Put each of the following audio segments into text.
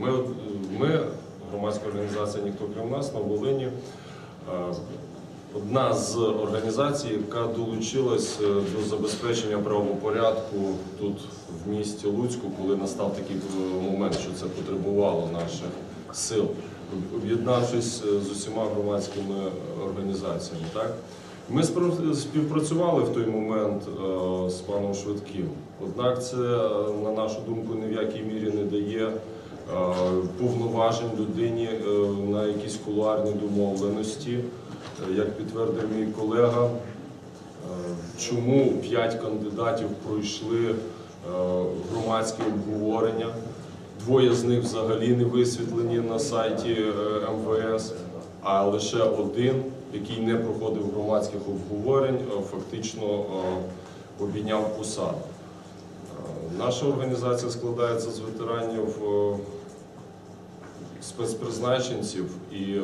Ми, ми, громадська організація Ніхто крім нас на Волині, е, одна з організацій, яка долучилась е, до забезпечення правопорядку тут в місті Луцьку, коли настав такий е, момент, що це потребувало наших сил, об'єднавшись з усіма громадськими організаціями. Так? Ми співпрацювали в той момент з паном Швидким. Однак це, на нашу думку, ні в якій мірі не дає повноважень людині е, на якісь кулуарні домовленості. Е, Як підтвердив мій колега, е, чому п'ять кандидатів пройшли е, громадське обговорення. Двоє з них взагалі не висвітлені на сайті е, МВС, а лише один, який не проходив громадських обговорень, е, фактично е, обійняв посаду. Наша організація складається з ветеранів е, спецпризначенців і е,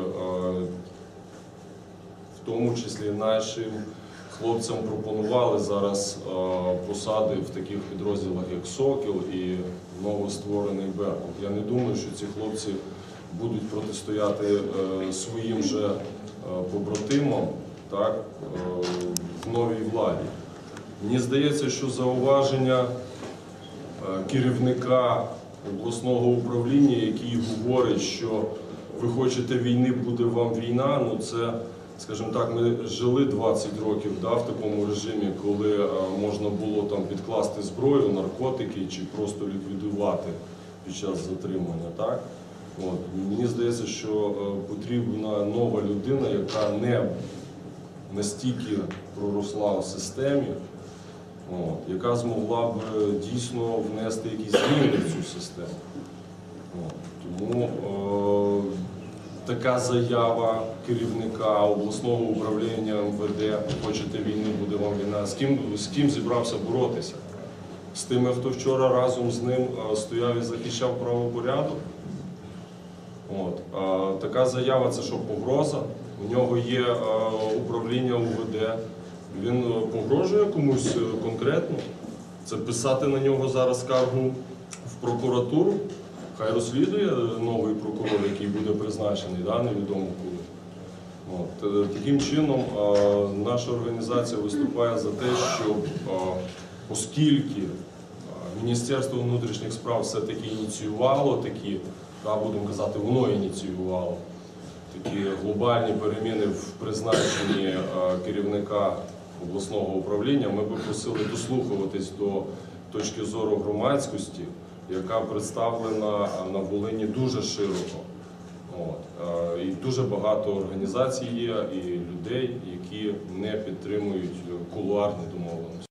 в тому числі нашим хлопцям пропонували зараз е, посади в таких підрозділах, як Сокіл і новостворений Беркут. Я не думаю, що ці хлопці будуть протистояти своїм же побратимам в новій владі. Мені здається, що зауваження керівника обласного управління, який говорить, що ви хочете війни, буде вам війна. Ну це, скажімо так, ми жили 20 років да, в такому режимі, коли е, можна було там підкласти зброю, наркотики чи просто ліквідувати під час затримання. Так? От. Мені здається, що е, потрібна нова людина, яка не настільки проросла в системі, от, яка змогла б е, дійсно внести якісь зміни в цю систему. От, тому е, така заява керівника обласного управління МВД хочете війни, буде вам війна. З ким, з ким зібрався боротися? З тими, хто вчора разом з ним е, стояв і захищав правопорядок? От. А, така заява це що, погроза? У нього є е, управління УВД. Він е, погрожує комусь е, конкретно. Це писати на нього зараз скаргу в прокуратуру. Хай розслідує е, новий прокурор, який буде призначений, да, невідомо коли. От. Таким чином, наша організація виступає за те, щоб, е, оскільки Міністерство внутрішніх справ все-таки ініціювало такі, да, будемо казати, воно ініціювало такі глобальні переміни в призначенні керівника обласного управління, ми би просили дослухуватись до точки зору громадськості, яка представлена на Волині дуже широко. От. Е, І дуже багато організацій є і людей, які не підтримують кулуарні домовленості.